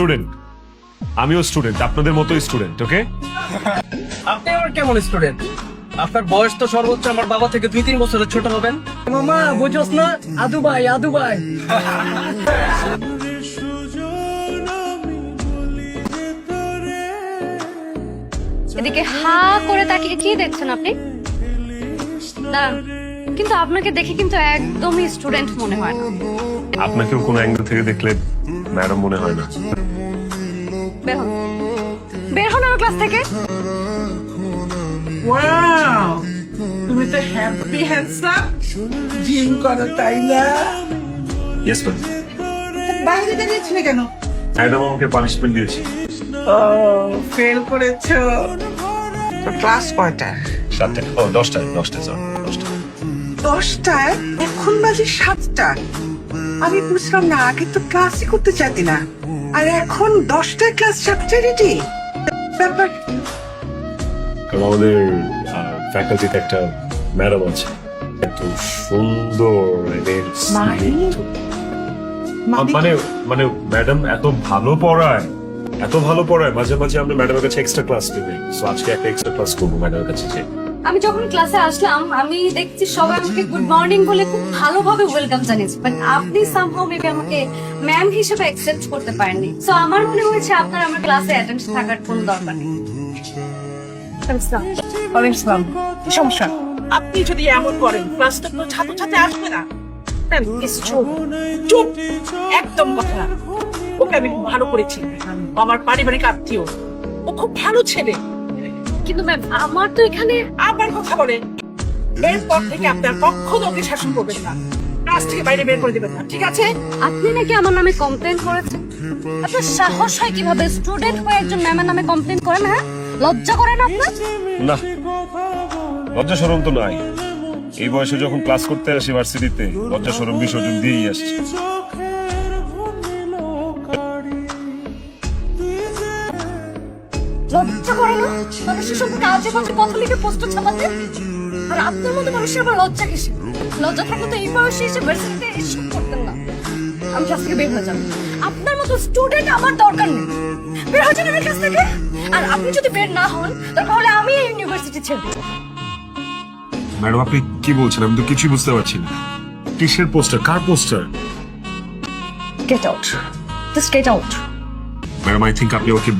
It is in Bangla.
স্টুডেন্ট। আমিও স্টুডেন্ট আপনাদের মতোই স্টুডেন্ট ওকে? আপনি আমার কেমন স্টুডেন্ট? আপনার বয়স তো সর্বোচ্চ আমার বাবা থেকে দুই তিন বছরের ছোট হবেন। মামা বুঝোস না? আদু ভাই আদু ভাই। এদিকে হা করে তাকিয়ে কি দেখছেন আপনি? দাঁড়ান কিন্তু আপনাকে দেখে কিন্তু একদমই স্টুডেন্ট মনে হয় না। আপনাকেও কোনো অ্যাঙ্গেল থেকে দেখলে ম্যাডাম মনে হয় না। বের হন। বের হন আমার ক্লাস থেকে। ওয়াও তুমি তো হ্যাপি হ্যান্ডসাম জিম করো তাই না? ইয়েস ম্যাম বাইরে দাঁড়িয়েছিলে কেন? ম্যাডাম আমাকে পানিশমেন্ট দিয়েছে। ও ফেল করেছ। ক্লাস কয়টা? সাতটা। ও দশটায় দশটায় স্যার দশটা। দশটায় এখন বাজে সাতটা। আমি বুঝলাম না আগে তো ক্লাসই করতে চাইতি না। আর এখন দশটায় ক্লাস রেডি ব্যাপার কারণ আমাদের ফ্যাকাল্টিতে একটা ম্যাডাম আছে। এত সুন্দর মানে? মানে? মানে মানে ম্যাডাম এত ভালো পড়ায় এত ভালো পড়ায় মাঝে মাঝে আমরা ম্যাডামের কাছে এক্সট্রা ক্লাস নেবে সো আজকে একটা এক্সট্রা ক্লাস করব ম্যাডামের কাছে যে আমি যখন ক্লাসে আসলাম, আমি দেখছি সবাই আমাকে গুড মর্নিং বলে খুব ভালোভাবে ওয়েলকাম জানিয়েছে বাট আপনি সামহাও মেবি আমাকে ম্যাম হিসেবে অ্যাকসেপ্ট করতে পারেননি। সো আমার মনে হয়েছে আপনার আমার ক্লাসে অ্যাটেন্ড থাকার কোনো দরকার নেই। আপনি যদি এমন করেন ক্লাসটা তো ছাত্রছাত্রী আসবে না। চুপ। একদম কথা। ওকে আমি ভালো করেছি। আমার পারিবারিক আত্মীয়। ও খুব ভালো ছেলে। কিন্তু ম্যাম আমার তো এখানে আবার কথা বলে। এরপর থেকে আপনার কখনো ওকে শাসন করবেন না। ক্লাস থেকে বাইরে বের করে দেবেন না ঠিক আছে? আপনি নাকি আমার নামে কমপ্লেন করেছেন? আপনার সাহস হয় কীভাবে স্টুডেন্ট হয়ে একজন ম্যামের নামে কমপ্লেন করেন হ্যাঁ? লজ্জা করে না আপনার? না লজ্জা সরম তো নাই। এই বয়সে যখন ক্লাস করতে আসি ভার্সিটিতে লজ্জা সরম বিসর্জন দিয়েই আসছে। লজ্জা করে না? মানুষের সম্পর্কে আজে বাজে কথা লিখে পোস্টার ছাপাতে আর আপনার মতো মানুষের আবার লজ্জা কিসে লজ্জা থাকলে তো এই বয়সে এসে ভার্সিটিতে এসব করতেন না। আমি থেকে বের হয়ে যাব। আপনার মতো স্টুডেন্ট আমার দরকার নেই। বের হয়ে যান আমার কাছ থেকে। আর আপনি যদি বের না হন তাহলে আমি এই ইউনিভার্সিটি ছেড়ে দেবো। ম্যাডাম আপনি কি বলছেন? আমি তো কিছুই বুঝতে পারছি না। কিসের poster? Car poster? Get out just get out madam I think আপনি ওকে